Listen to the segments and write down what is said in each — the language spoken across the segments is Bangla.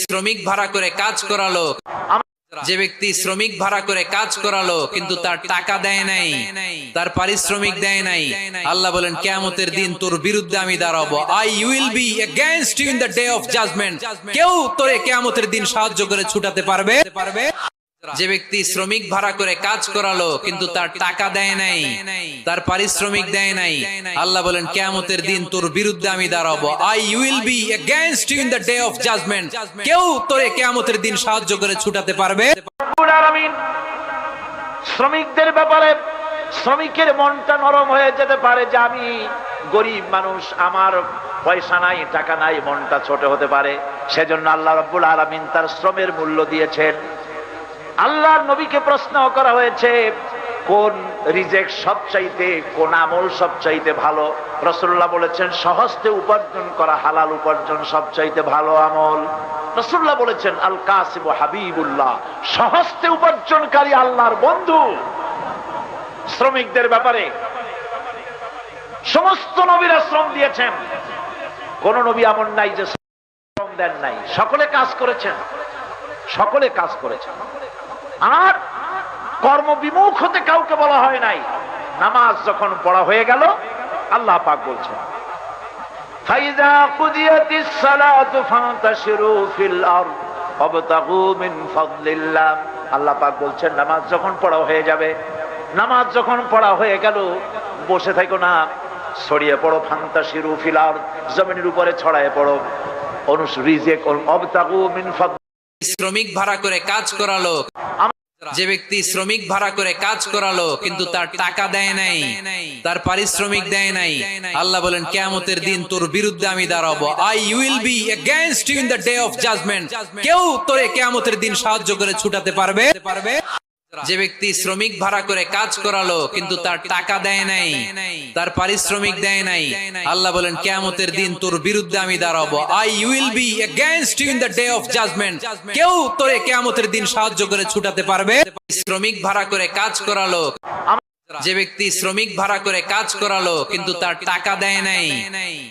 শ্রমিক ভাড়া করে কাজ করালো। যে ব্যক্তি শ্রমিক ভাড়া করে কাজ করালো, কিন্তু তার টাকা দেয় নাই, তার পারিশ্রমিক দেয় নাই। আল্লাহ বলেন, কেয়ামতের দিন তোর বিরুদ্ধে আমি দাঁড়াবো। I will be against you in the day of judgement কেউ তোরে কেয়ামতের দিন সাহায্য করে ছুটাতে পারবে পারবে? যে ব্যক্তি শ্রমিক ভাড়া করে কাজ করালো কিন্তু তার টাকা দেয় নাই তার পারিশ্রমিক দেয় নাই। আল্লাহ বলেন কেয়ামতের দিন তোর বিরুদ্ধে আমি দাঁড়াবো। I will be against you in the day of judgement কেউ তোরে কেয়ামতের দিন সাহায্য করে ছুটাতে পারবে? শ্রমিকদের ব্যাপারে শ্রমিকের মনটা নরম হয়ে যেতে পারে যে আমি গরিব মানুষ আমার পয়সা নাই টাকা নাই মনটা ছোট হতে পারে। সেজন্য আল্লাহ রব্বুল আলামিন তার শ্রমের মূল্য দিয়েছেন। আল্লাহর নবীকে প্রশ্ন করা হয়েছে, কোন রিজেক্ট সবচাইতে, কোন আমল সবচাইতে ভালো? রসুল্লাহ বলেছেন, সহজতে উপার্জন করা হালাল উপার্জন সবচাইতে ভালো আমল। রসুল্লাহ বলেছেন আল কাসিব হাবিবুল্লাহ, সহজতে উপার্জনকারী আল্লাহর বন্ধু। শ্রমিকদের ব্যাপারে সমস্ত নবীরা শ্রম দিয়েছেন। কোন নবী এমন নাই যে শ্রম দেন নাই। সকলে কাজ করেছেন। সকলে কাজ করেছেন। আর কর্মবিমুখ হতে কাউকে বলা হয় নাই। নামাজ যখন পড়া হয়ে গেল, আল্লাহ পাক বলছেন পাক বলছেন, নামাজ যখন পড়া হয়ে যাবে, নামাজ যখন পড়া হয়ে গেল, বসে থাকো না, ছড়িয়ে পড়ো ফান্তাশিরু ফিল আরদ, জমিনের উপরে ছড়ায় পড়ো, অনুস রিজেক ওয়াবতাগু মিন শ্রমিক ভাড়া করে কাজ করালো। যে ব্যক্তি শ্রমিক ভাড়া করে কাজ করালো, কিন্তু তার টাকা দেয় নাই, তার পারিশ্রমিক দেয় নাই। আল্লাহ বলেন, কেয়ামতের দিন তোর বিরুদ্ধে আমি দাঁড়াবো। I will be against you in the day of judgement কেউ তোরে কেয়ামতের দিন সাহায্য করে ছুটাতে পারবে পারবে? যে ব্যক্তি শ্রমিক ভাড়া করে কাজ করালো, কিন্তু তার টাকা দেয় নাই, তার পারিশ্রমিক দেয় নাই। আল্লাহ বলেন, কেয়ামতের দিন তোর বিরুদ্ধে আমি দাঁড়াবো। I will be against you in the day of judgement কেউ তোরে কেয়ামতের দিন সাহায্য করে ছুটাতে পারবে? শ্রমিক ভাড়া করে কাজ করালো। যে ব্যক্তি শ্রমিক ভাড়া করে কাজ করালো, কিন্তু তার টাকা দেয় নাই,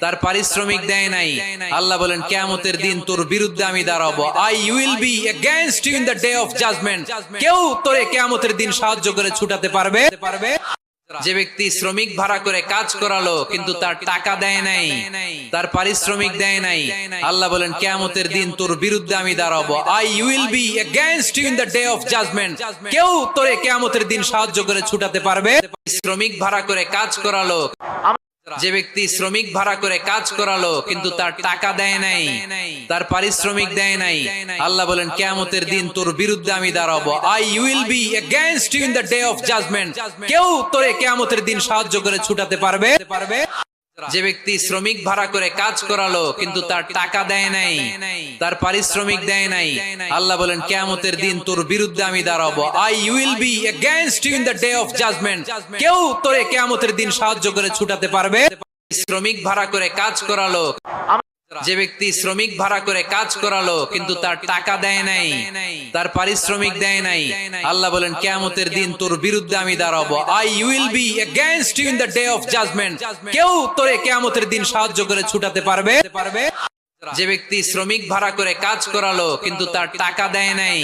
তার পারিশ্রমিক দেয় নাই। আল্লাহ বলেন, কেয়ামতের দিন তোর বিরুদ্ধে আমি দাঁড়াবো। I will be against you in the day of judgement কেউ তোরে কেয়ামতের দিন সাহায্য করে ছুটাতে পারবে পারবে? যে ব্যক্তি শ্রমিক ভাড়া করে কাজ করালো, কিন্তু তার টাকা দেয় নাই, তার পারিশ্রমিক দেয় নাই। আল্লাহ বলেন, কেয়ামতের দিন তোর বিরুদ্ধে আমি দাঁড়াবো। I will be against you in the day of judgement কেউ তোরে কেয়ামতের দিন সাহায্য করে ছুটাতে পারবে? শ্রমিক ভাড়া করে কাজ করালো। যে ব্যক্তি শ্রমিক ভাড়া করে কাজ করালো, কিন্তু তার টাকা দেয় নাই, তার পারিশ্রমিক দেয় নাই। আল্লাহ বলেন, কেয়ামতের দিন তোর বিরুদ্ধে আমি দাঁড়াবো। I will be against you in the day of judgment কেউ তোরে কেয়ামতের দিন সাহায্য করে ছুটাতে পারবে পারবে? যে ব্যক্তি শ্রমিক ভাড়া করে কাজ করালো, কিন্তু তার টাকা দেয় নাই, তার পারিশ্রমিক দেয় নাই। আল্লাহ বলেন, কেয়ামতের দিন তোর বিরুদ্ধে আমি দাঁড়াবো। I will be against you in the day of judgment কেউ তোরে কেয়ামতের দিন সাহায্য করে ছুটাতে পারবে? শ্রমিক ভাড়া করে কাজ করালো। যে ব্যক্তি শ্রমিক ভাড়া করে কাজ করালো, কিন্তু তার টাকা দেয় নাই, তার পারিশ্রমিক দেয় নাই। আল্লাহ বলেন, কেয়ামতের দিন তোর বিরুদ্ধে আমি দাঁড়াবো। I will be against you in the day of judgment কেউ তোরে কেয়ামতের দিন সাহায্য করে ছুটাতে পারবে? পারবে যে ব্যক্তি শ্রমিক ভাড়া করে কাজ করালো, কিন্তু তার টাকা দেয় নাই,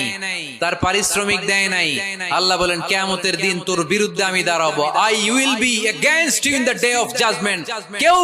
তার পারিশ্রমিক দেয় নাই। আল্লাহ বলেন, কেয়ামতের দিন তোর বিরুদ্ধে আমি দাঁড়াবো। I will be against you in the day of judgment কেউ